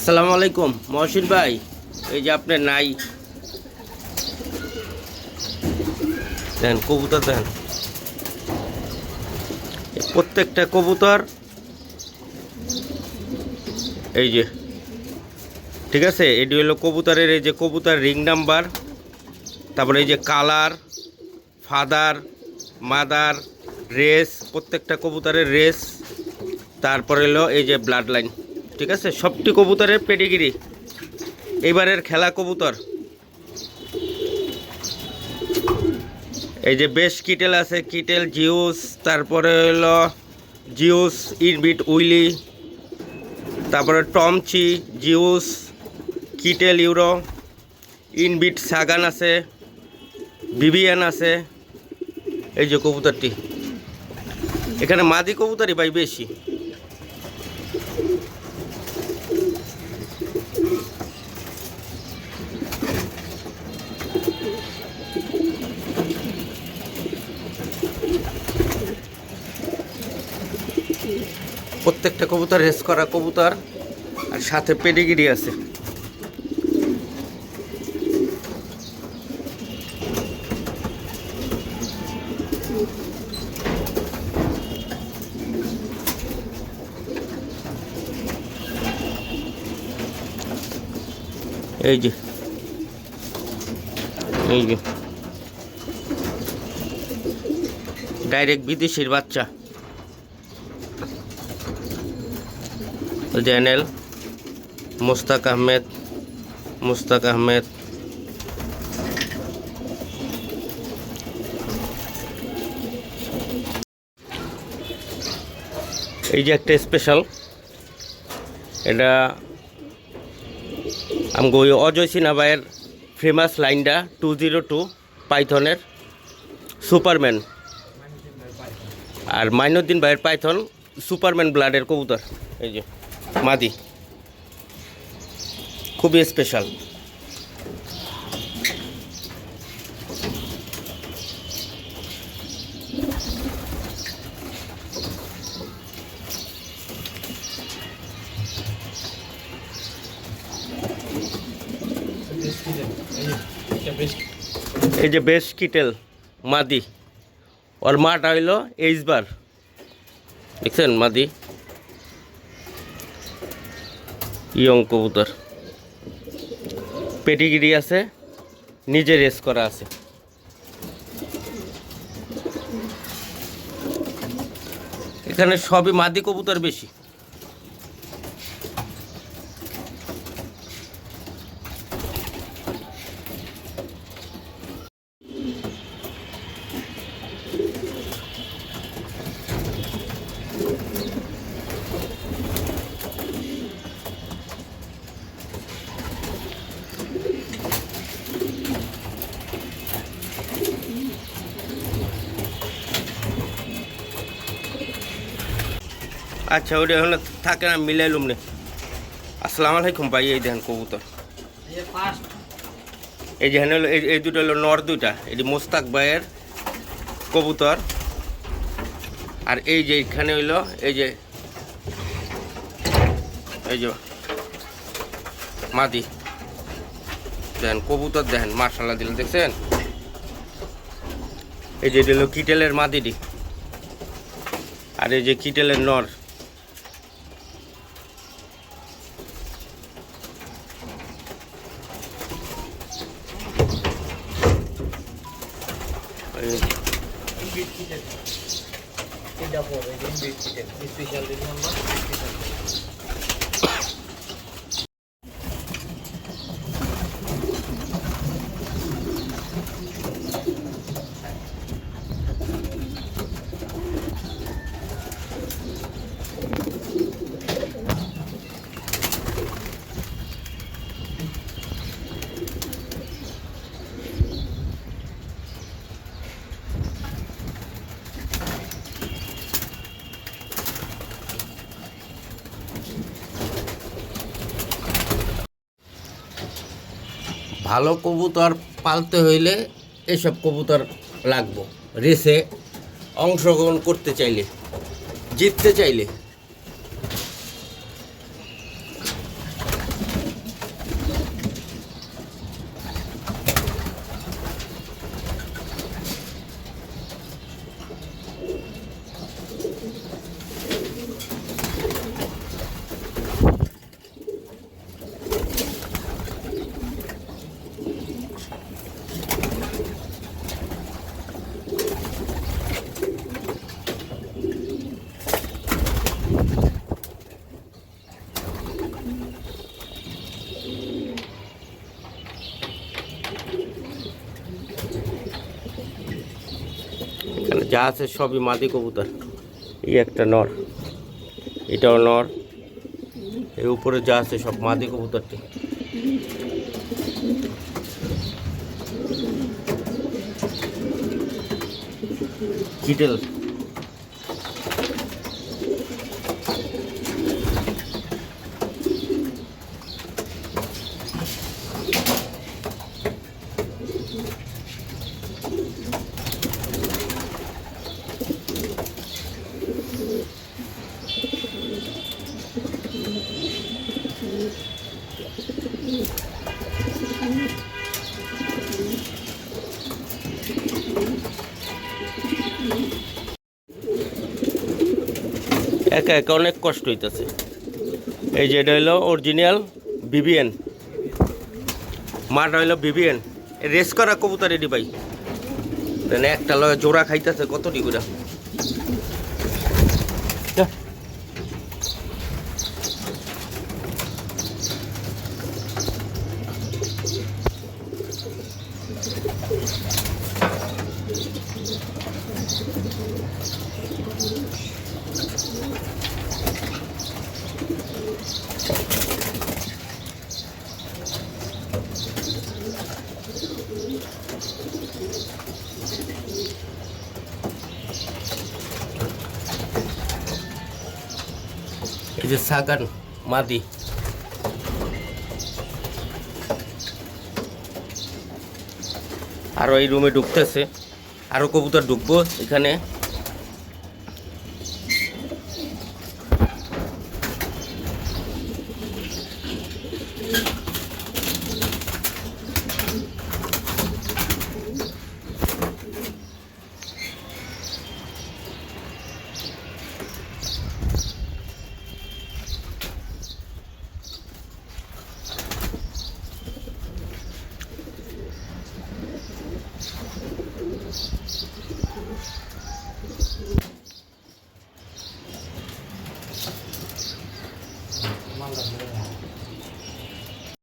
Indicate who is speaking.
Speaker 1: আসসালামু আলাইকুম। মহসিন ভাই, এই যে আপনার নাই। দেন, কবুতর দেন। প্রত্যেকটা কবুতর, এই যে, ঠিক আছে? এটি হলো কবুতরের এই যে কবুতর রিং নাম্বার, তারপরে এই যে কালার, ফাদার, মাদার, রেস, প্রত্যেকটা কবুতরের রেস, তারপরে হলো এই যে ব্লাড লাইন ঠিক আছে? সবটি কবুতরের পেডিগিরি। এবারের খেলা কবুতর। এই যে বেশ কিটেল আছে, কিটেল, জিউস, তারপরে হলো জিউস, ইরবিট, উইলি, তারপরে টমচি, জিউস, কিটেল, ইউরো, ইনবিট, সাগান আছে বিবিয়ান আছে। এই যে কবুতরটি। এখানে মাদি কবুতরই ভাই বেশি। প্রত্যেকটা কবুতর রেস করা কবুতর, আর সাথে পেডিগিরি আছে। এই যে এই যে। ডাইরেক্ট বিদেশির বাচ্চা। জেনেল, মুস্তাক আহমেদ মুস্তাক আহমেদ। এই যে একটা স্পেশাল এটা আমি অজয় সিনহা ভাইয়ের ফেমাস লাইনটা টু জিরো টু পাইথনের সুপারম্যান। আর মাইনুদ্দিন ভাইয়ের পাইথন সুপারম্যান ব্লাডের কবুতর, এই যে। মাদি। খুবই স্পেশাল এই যে বেশ কিটেল মাদি। ওর মাটা হইল এইচবার। দেখছেন মাদি? ইয়ং কবুতর। পেটিগিরি আছে নিজে রেস করা আছে। এখানে সবই মাদি কবুতর বেশি। আচ্ছা ওটা এখন থাকে না মিলাইলুম নে। আসসালামু আলাইকুম ভাই এই দেখেন কবুতর। এই যে হলো এই দুটো হলো নর দুইটা এটি মোস্তাক ভাইয়ের কবুতর। আর এই যে এখানে হইল এই যে এই যে মাদি। দেখেন কবুতর দেখেন মার্শাল্লাহ দিল দেখছেন? এই যে এটা হলো কিটেলের মাদিটি। আর এই যে কিটেলের নর। বিট কিটের এটা পড়বে ডিম বিট কিটের স্পেশাল ডিম নাম্বার স্পেশাল ভালো কবুতর পালতে হইলে এসব কবুতর লাগবো। রেসে অংশগ্রহণ করতে চাইলে জিততে চাইলে। যা আছে সবই মাদি কবুতর। এই একটা নর। এটাও নর। এর উপরে যা আছে সব মাদি কবুতরটি। চিটেল। একা একা অনেক কষ্ট হইতেছে। এই যে এটা হইল অরিজিনাল বিবিএন মাটা হইল বিবিএন রেস করা কবুতর এটি ভাই। তাহলে একটা লয় জোড়া খাইতেছে কত ডিগুরা যে সাগান মাদি। আরও এই রুমে ঢুকতেছে। আরও কবুতর ঢুকবো এখানে।